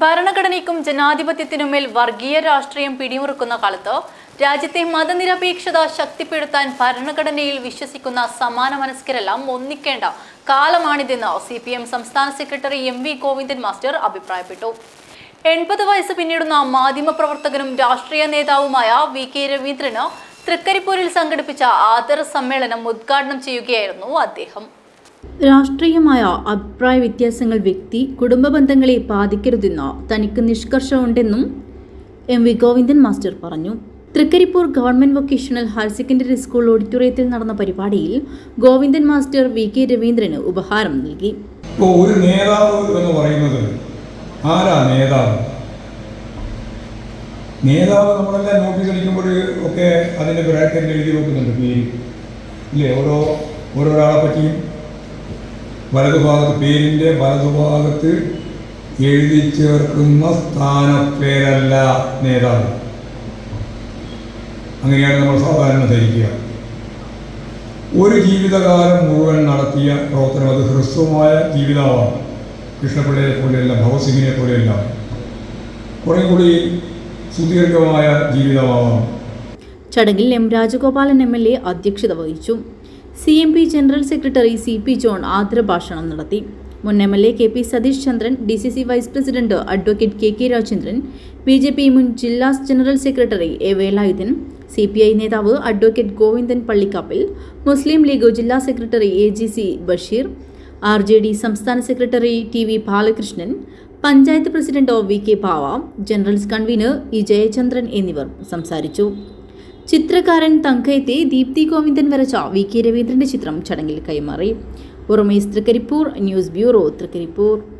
ഭരണഘടനയ്ക്കും ജനാധിപത്യത്തിനുമേൽ വർഗീയ രാഷ്ട്രീയം പിടിമുറുക്കുന്ന കാലത്ത് രാജ്യത്തെ മതനിരപേക്ഷത ശക്തിപ്പെടുത്താൻ ഭരണഘടനയിൽ വിശ്വസിക്കുന്ന സമാന മനസ്കരെല്ലാം ഒന്നിക്കേണ്ട കാലമാണിതെന്ന് സി പി എം സംസ്ഥാന secretary M V Govindan master അഭിപ്രായപ്പെട്ടു. എൺപത് വയസ്സ് പിന്നിടുന്ന മാധ്യമപ്രവർത്തകനും രാഷ്ട്രീയ നേതാവുമായ വി കെ രവീന്ദ്രന് തൃക്കരിപ്പൂരിൽ സംഘടിപ്പിച്ച ആദർ സമ്മേളനം ഉദ്ഘാടനം ചെയ്യുകയായിരുന്നു അദ്ദേഹം. രാഷ്ട്രീയമായ അഭിപ്രായ വ്യത്യാസങ്ങൾ വ്യക്തി കുടുംബ ബന്ധങ്ങളെ ബാധിക്കരുതെന്ന് തനിക്ക് നിഷ്കർഷമുണ്ടെന്നും എം വി ഗോവിന്ദൻ മാസ്റ്റർ പറഞ്ഞു. Thrikkaripur government vocational higher secondary school ഓഡിറ്റോറിയത്തിൽ നടന്ന പരിപാടിയിൽ ഗോവിന്ദൻ മാസ്റ്റർ വി കെ രവീന്ദ്രന് ഉപഹാരം നൽകി. ഇപ്പോൾ ഒരു നേതാവ് എന്ന് പറയുന്നത് ആരാ നേതാവ്? നേതാവ് നമ്മളെല്ലാം നോട്ടീസ് കളിക്കുമ്പോൾ ഒക്കെ അതിന്റെ ബ്രാക്കറ്റിൽ എഴുതി വെക്കുന്നുണ്ട്. ഇല്ലേ? ഓരോ ഓരോരാളെ പറ്റിയും വലതുഭാഗത്ത് പേരിന്റെ വലതുഭാഗത്ത് എഴുതി ചേർക്കുന്ന സ്ഥാനപ്പേരല്ല നേതാവ്. അങ്ങനെയാണ് നമ്മൾ സാധാരണ ധരിക്കുക. ഒരു ജീവിതകാലം മുഴുവൻ നടത്തിയ പ്രവർത്തനം അത് ഹ്രസ്വമായ ജീവിതമാണ് കൃഷ്ണപിള്ളയെ പോലെയല്ല ഭവസിംഗിനെ പോലെയല്ല. കുറേ കൂടി സുദീർഘമായ ജീവിതമാവാം. ചടങ്ങിൽ M Rajagopalan M L A അധ്യക്ഷത വഹിച്ചു. C M P general secretary C P John ആദരഭാഷണം നടത്തി. മുൻ M L A K P Satheesh Chandran D C C vice president advocate K K Rajendran B J P മുൻ ജില്ലാ general secretary A Velayudhan C P I നേതാവ് advocate Govindan Pallikkappil മുസ്ലിം league ജില്ലാ secretary A G C Basheer R J D സംസ്ഥാന secretary T V Balakrishnan panchayat president O V K Pava general convenor E Jayachandran എന്നിവർ സംസാരിച്ചു. ചിത്രകാരൻ തങ്കയത്തെ ദീപ്തി ഗോവിന്ദൻ വരച്ച V K രവീന്ദ്രന്റെ ചിത്രം ചടങ്ങിൽ കൈമാറി. ഉറമേസ് തൃക്കരിപ്പൂർ ന്യൂസ് ബ്യൂറോ തൃക്കരിപ്പൂർ.